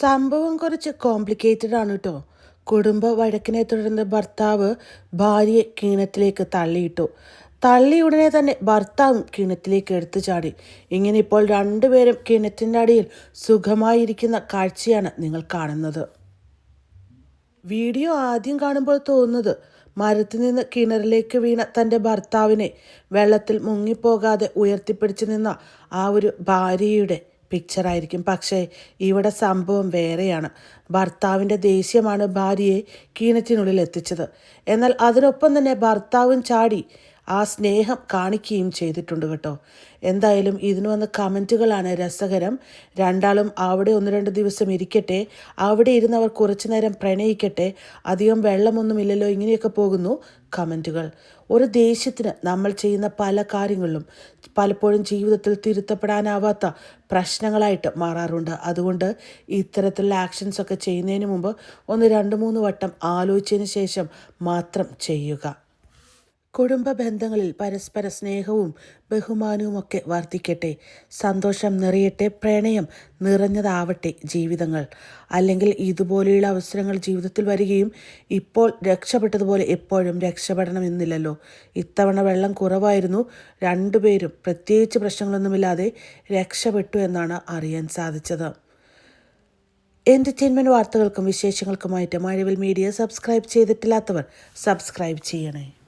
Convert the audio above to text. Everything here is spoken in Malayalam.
സംഭവം കുറച്ച് കോംപ്ലിക്കേറ്റഡ് ആണ് കേട്ടോ കുടുംബ വഴക്കിനെ തുടർന്ന് ഭർത്താവ് ഭാര്യയെ കിണറ്റിലേക്ക് തള്ളിയിട്ടു. തള്ളി ഉടനെ തന്നെ ഭർത്താവും കിണറ്റിലേക്ക് എടുത്തു ചാടി. ഇങ്ങനെ ഇപ്പോൾ രണ്ടുപേരും കിണറ്റിന്റെ അടിയിൽ സുഖമായിരിക്കുന്ന കാഴ്ചയാണ് നിങ്ങൾ കാണുന്നത്. വീഡിയോ ആദ്യം കാണുമ്പോൾ തോന്നുന്നത് മരത്തിൽ നിന്ന് കിണറിലേക്ക് വീണ തന്റെ ഭർത്താവിനെ വെള്ളത്തിൽ മുങ്ങിപ്പോകാതെ ഉയർത്തിപ്പിടിച്ചു നിന്ന ആ ഒരു ഭാര്യയുടെ പിക്ചറായിരിക്കും പക്ഷേ ഇവിടെ സംഭവം വേറെയാണ്. ഭർത്താവിന്റെ ദേഷ്യമാണ് ഭാര്യയെ കീണറ്റിനുള്ളിൽ എത്തിച്ചത്. എന്നാൽ അതിനൊപ്പം തന്നെ ഭർത്താവും ചാടി. ആ സ്നേഹം കാണിക്കുകയും ചെയ്തിട്ടുണ്ട് കേട്ടോ. എന്തായാലും ഇതിന് വന്ന കമന്റുകളാണ് രസകരം. രണ്ടാളും അവിടെ ഒന്ന് രണ്ട് ദിവസം ഇരിക്കട്ടെ. അവിടെ ഇരുന്ന് അവർ കുറച്ചു നേരം പ്രണയിക്കട്ടെ. അധികം വെള്ളമൊന്നുമില്ലല്ലോ ഇങ്ങനെയൊക്കെ പോകുന്നു കമന്റുകൾ. ഒരു ദേഷ്യത്തിന് നമ്മൾ ചെയ്യുന്ന പല കാര്യങ്ങളിലും പലപ്പോഴും ജീവിതത്തിൽ തിരുത്തപ്പെടാനാവാത്ത പ്രശ്നങ്ങളായിട്ട് മാറാറുണ്ട്. അതുകൊണ്ട് ഇത്തരത്തിലുള്ള ആക്ഷൻസ് ഒക്കെ ചെയ്യുന്നതിന് മുമ്പ് ഒന്ന് രണ്ട് മൂന്ന് വട്ടം ആലോചിച്ചതിന് ശേഷം മാത്രം ചെയ്യുക. കുടുംബ ബന്ധങ്ങളിൽ പരസ്പര സ്നേഹവും ബഹുമാനവും ഒക്കെ വർദ്ധിക്കട്ടെ. സന്തോഷം നിറയട്ടെ പ്രണയം നിറഞ്ഞതാവട്ടെ ജീവിതങ്ങൾ. അല്ലെങ്കിൽ ഇതുപോലെയുള്ള അവസരങ്ങൾ ജീവിതത്തിൽ വരികയും ഇപ്പോൾ രക്ഷപ്പെട്ടതുപോലെ എപ്പോഴും രക്ഷപ്പെടണമെന്നില്ലല്ലോ. ഇത്തവണ വെള്ളം കുറവായിരുന്നു. രണ്ടുപേരും പ്രത്യേകിച്ച് പ്രശ്നങ്ങളൊന്നുമില്ലാതെ രക്ഷപ്പെട്ടു എന്നാണ് അറിയാൻ സാധിച്ചത്. എന്റർടൈൻമെന്റ് വാർത്തകൾക്കും വിശേഷങ്ങൾക്കുമായിട്ട് മഴവിൽ മീഡിയ സബ്സ്ക്രൈബ് ചെയ്തിട്ടില്ലാത്തവർ സബ്സ്ക്രൈബ് ചെയ്യണേ.